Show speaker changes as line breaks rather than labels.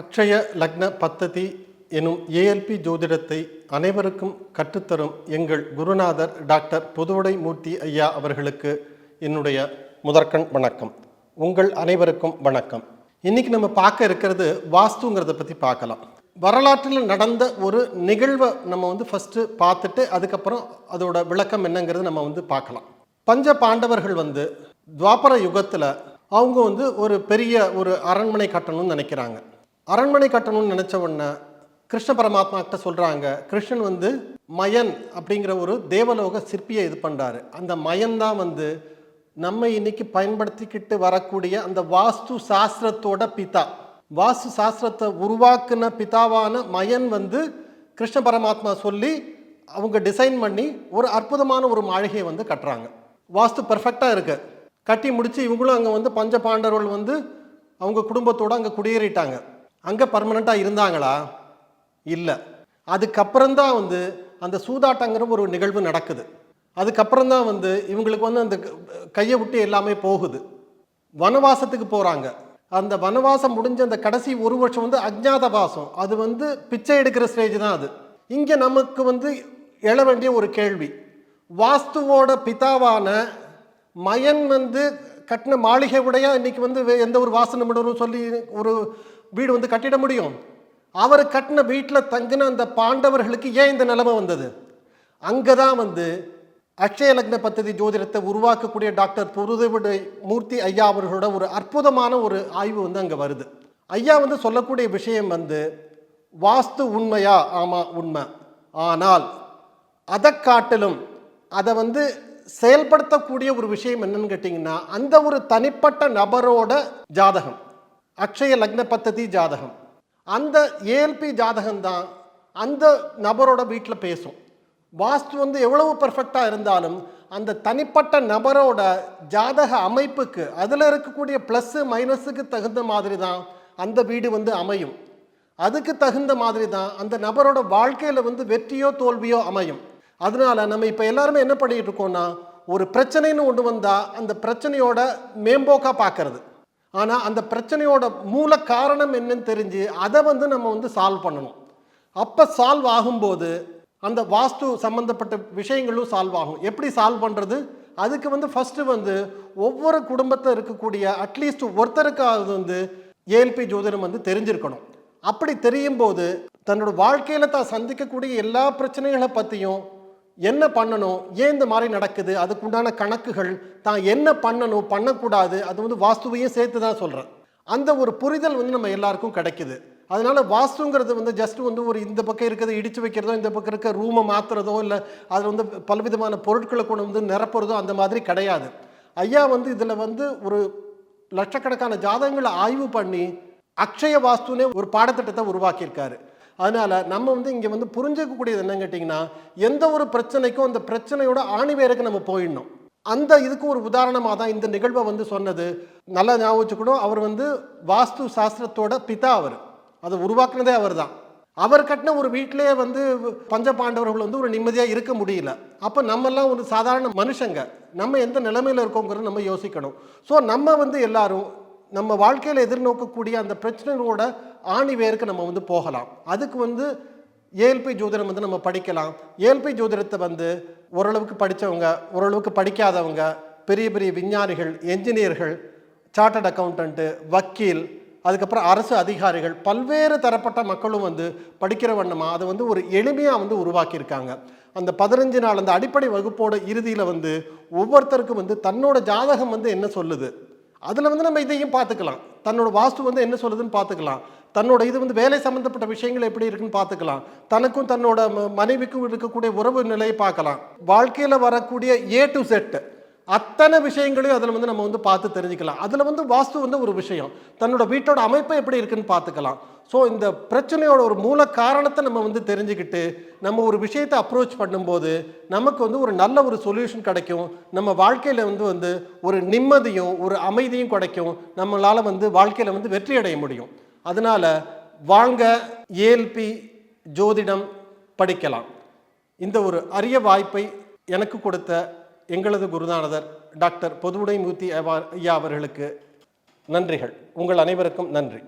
அக்ஷய லக்ன பத்ததி எனும் ஏஎல்பி ஜோதிடத்தை அனைவருக்கும் கற்றுத்தரும் எங்கள் குருநாதர் டாக்டர் புதுவடை மூர்த்தி ஐயா அவர்களுக்கு என்னுடைய முதற்கண் வணக்கம். உங்கள் அனைவருக்கும் வணக்கம். இன்றைக்கி நம்ம பார்க்க இருக்கிறது வாஸ்துங்கிறத பற்றி பார்க்கலாம். வரலாற்றில் நடந்த ஒரு நிகழ்வை நம்ம வந்து ஃபஸ்ட்டு பார்த்துட்டு அதுக்கப்புறம் அதோட விளக்கம் என்னங்கிறது நம்ம வந்து பார்க்கலாம். பஞ்ச பாண்டவர்கள் வந்து துவாபர யுகத்தில் அவங்க வந்து ஒரு பெரிய ஒரு அரண்மனை கட்டணும்னு நினைக்கிறாங்க. அரண்மனை கட்டணும்னு நினச்ச உடனே கிருஷ்ண பரமாத்மா கிட்ட சொல்கிறாங்க கிருஷ்ணன் வந்து மயன் அப்படிங்கிற ஒரு தேவலோக சிற்பியை இது பண்ணுறாரு அந்த மயன் தான் வந்து நம்ம இன்னைக்கு பயன்படுத்திக்கிட்டு வரக்கூடிய அந்த வாஸ்து சாஸ்திரத்தோட பிதா. வாஸ்து சாஸ்திரத்தை உருவாக்குன பிதாவான மயன் வந்து கிருஷ்ண பரமாத்மா சொல்லி அவங்க டிசைன் பண்ணி ஒரு அற்புதமான ஒரு மாளிகையை வந்து கட்டுறாங்க. வாஸ்து பர்ஃபெக்டாக இருக்கு. கட்டி முடித்து இவங்களும் அங்கே வந்து பஞ்ச பாண்டவர்கள் வந்து அவங்க குடும்பத்தோடு அங்கே குடியேறிட்டாங்க. அங்கே பர்மனெண்ட்டாக இருந்தாங்களா? இல்லை. அதுக்கப்புறம் தான் வந்து அந்த சூதாட்டங்கிற ஒரு நிகழ்வு நடக்குது. அதுக்கப்புறம் தான் வந்து இவங்களுக்கு வந்து அந்த கையை விட்டு எல்லாமே போகுது. வனவாசத்துக்கு போகிறாங்க அந்த வனவாசம் முடிஞ்ச அந்த கடைசி ஒரு வருஷம் வந்து அஜ்ஞாத வாசம். அது வந்து பிச்சை எடுக்கிற ஸ்டேஜ் தான் அது. இங்கே நமக்கு வந்து எழ வேண்டிய ஒரு கேள்வி. வாஸ்துவோட பிதாவான மயன் வந்து கட்டின மாளிகை உடையா இன்னைக்கு வந்து வே- எந்த ஒரு வாசனை சொல்லி ஒரு வீடு வந்து கட்டிட முடியும். அவர் கட்டின வீட்டில் தங்கின அந்த பாண்டவர்களுக்கு ஏன் இந்த நிலைமை வந்தது? அங்கே தான் வந்து அக்ஷய லக்ன பத்ததி ஜோதிடத்தை உருவாக்கக்கூடிய டாக்டர் புருதவிடை மூர்த்தி ஐயா அவர்களோட ஒரு அற்புதமான ஒரு ஆய்வு வந்து அங்கே வருது. ஐயா வந்து சொல்லக்கூடிய விஷயம் வந்து வாஸ்து உண்மையா? ஆமாம் உண்மை. ஆனால் அதை காட்டிலும் அதை வந்து செயல்படுத்தக்கூடிய ஒரு விஷயம் என்னன்னு கேட்டிங்கன்னா அந்த ஒரு தனிப்பட்ட நபரோட ஜாதகம். அக்ஷய லக்ன பத்ததி ஜாதகம். அந்த ஏஎல்பி ஜாதகம் தான் அந்த நபரோட வீட்டில் பேசும். வாஸ்து வந்து எவ்வளவு பர்ஃபெக்டாக இருந்தாலும் அந்த தனிப்பட்ட நபரோட ஜாதக அமைப்புக்கு அதில் இருக்கக்கூடிய ப்ளஸ்ஸு மைனஸுக்கு தகுந்த மாதிரி தான் அந்த வீடு வந்து அமையும். அதுக்கு தகுந்த மாதிரி தான் அந்த நபரோட வாழ்க்கையில் வந்து வெற்றியோ தோல்வியோ அமையும். அதனால நம்ம இப்போ எல்லாருமே என்ன பண்ணிகிட்டு இருக்கோம்னா ஒரு பிரச்சனைன்னு ஒன்று வந்தால் அந்த பிரச்சனையோட மேம்போக்காக பார்க்கறது ஆனால் அந்த பிரச்சனையோட மூல காரணம் என்னன்னு தெரிஞ்சு அதை வந்து நம்ம வந்து சால்வ் பண்ணணும். அப்போ சால்வ் ஆகும்போது அந்த வாஸ்து சம்மந்தப்பட்ட விஷயங்களும் சால்வ் ஆகும். எப்படி சால்வ் பண்ணுறது அதுக்கு வந்து ஃபஸ்ட்டு வந்து ஒவ்வொரு குடும்பத்தில் இருக்கக்கூடிய அட்லீஸ்ட் ஒருத்தருக்காவது வந்து ஏஎல்பி ஜோதிடம் வந்து தெரிஞ்சிருக்கணும். அப்படி தெரியும் போது தன்னோட வாழ்க்கையில் தான் சந்திக்கக்கூடிய எல்லா பிரச்சனைகளை பற்றியும் என்ன பண்ணணும்? ஏன் இந்த மாதிரி நடக்குது? அதுக்குண்டான கணக்குகள் தான் என்ன பண்ணணும்? பண்ணக்கூடாது. அது வந்து வாஸ்துவையும் சேர்த்து தான் சொல்கிறேன் அந்த ஒரு புரிதல் வந்து நம்ம எல்லாருக்கும் கிடைக்குது. அதனால வாஸ்துங்கிறது வந்து ஜஸ்ட் வந்து ஒரு இந்த பக்கம் இருக்கிறத இடித்து வைக்கிறதோ இந்த பக்கம் இருக்க ரூமை மாற்றுறதோ இல்லை அதில் வந்து பலவிதமான பொருட்களை கொண்டு வந்து நிரப்புறதோ அந்த மாதிரி கிடையாது. ஐயா வந்து இதில் வந்து ஒரு லட்சக்கணக்கான ஜாதகங்களை ஆய்வு பண்ணி அக்ஷய வாஸ்துனே ஒரு பாடத்திட்டத்தை உருவாக்கியிருக்காரு. அதனால நம்ம வந்து இங்கே வந்து புரிஞ்சுக்கக்கூடியது என்னன்னு கேட்டிங்கன்னா எந்த ஒரு பிரச்சனைக்கும் அந்த பிரச்சனையோட ஆணிவேருக்கு நம்ம போயிடணும். அந்த இதுக்கு ஒரு உதாரணமாக தான் இந்த நிகழ்வை வந்து சொன்னது. நல்லா ஞாபகம் வச்சுக்கணும் அவர் வந்து வாஸ்து சாஸ்திரத்தோட பிதா அவர். அதை உருவாக்குனதே அவர் தான் அவர் கட்டின ஒரு வீட்டிலே வந்து பஞ்ச பாண்டவர்கள் வந்து ஒரு நிம்மதியாக இருக்க முடியல. அப்போ நம்மெல்லாம் ஒரு சாதாரண மனுஷங்க. நம்ம எந்த நிலைமையில் இருக்கோங்கிறத நம்ம யோசிக்கணும். ஸோ நம்ம வந்து எல்லாரும் நம்ம வாழ்க்கையில் எதிர்நோக்கக்கூடிய அந்த பிரச்சனைகளோட ஆணி வேருக்கு நம்ம வந்து போகலாம். அதுக்கு வந்து ஏஎல்பி ஜோதிடம் வந்து நம்ம படிக்கலாம். ஏஎல்பி ஜோதிடத்தை வந்து ஓரளவுக்கு படித்தவங்க ஓரளவுக்கு படிக்காதவங்க பெரிய பெரிய விஞ்ஞானிகள் என்ஜினியர்கள் சார்ட்டட் அக்கௌண்டண்ட்டு வக்கீல் அதுக்கப்புறம் அரசு அதிகாரிகள் பல்வேறு தரப்பட்ட மக்களும் வந்து படிக்கிற வண்ணமாக அதை வந்து ஒரு எளிமையாக வந்து உருவாக்கியிருக்காங்க. அந்த பதினஞ்சு நாள் அந்த அடிப்படை வகுப்போட இறுதியில் வந்து ஒவ்வொருத்தருக்கும் வந்து தன்னோட ஜாதகம் வந்து என்ன சொல்லுது? அதில் வந்து நம்ம இதையும் பார்த்துக்கலாம். தன்னோட வாஸ்து வந்து என்ன சொல்லுதுன்னு பார்த்துக்கலாம். தன்னோட இது வந்து வேலை சம்மந்தப்பட்ட விஷயங்கள் எப்படி இருக்குன்னு பார்த்துக்கலாம். தனக்கும் தன்னோட ம- மனைவிக்கும் இருக்கக்கூடிய உறவு நிலையை பார்க்கலாம். வாழ்க்கையில் வரக்கூடிய ஏ டு செட்டு அத்தனை விஷயங்களையும் அதில் வந்து நம்ம வந்து பார்த்து தெரிஞ்சுக்கலாம். அதில் வந்து வாஸ்து வந்து ஒரு விஷயம். தன்னோட வீட்டோட அமைப்பு எப்படி இருக்குன்னு பார்த்துக்கலாம். ஸோ இந்த பிரச்சனையோட ஒரு மூல காரணத்தை நம்ம வந்து தெரிஞ்சுக்கிட்டு நம்ம ஒரு விஷயத்தை அப்ரோச் பண்ணும்போது நமக்கு வந்து ஒரு நல்ல ஒரு சொல்யூஷன் கிடைக்கும். நம்ம வாழ்க்கையில் வந்து வந்து ஒரு நிம்மதியும் ஒரு அமைதியும் கிடைக்கும். நம்மளால் வந்து வாழ்க்கையில் வந்து வெற்றி அடைய முடியும். அதனால் வாங்க ஏஎல்பி ஜோதிடம் படிக்கலாம். இந்த ஒரு அரிய வாய்ப்பை எனக்கு கொடுத்த எங்களது குருநாதர் டாக்டர் பொதுவுடைமூர்த்தி ஐயா அவர்களுக்கு நன்றிகள். உங்கள் அனைவருக்கும் நன்றி.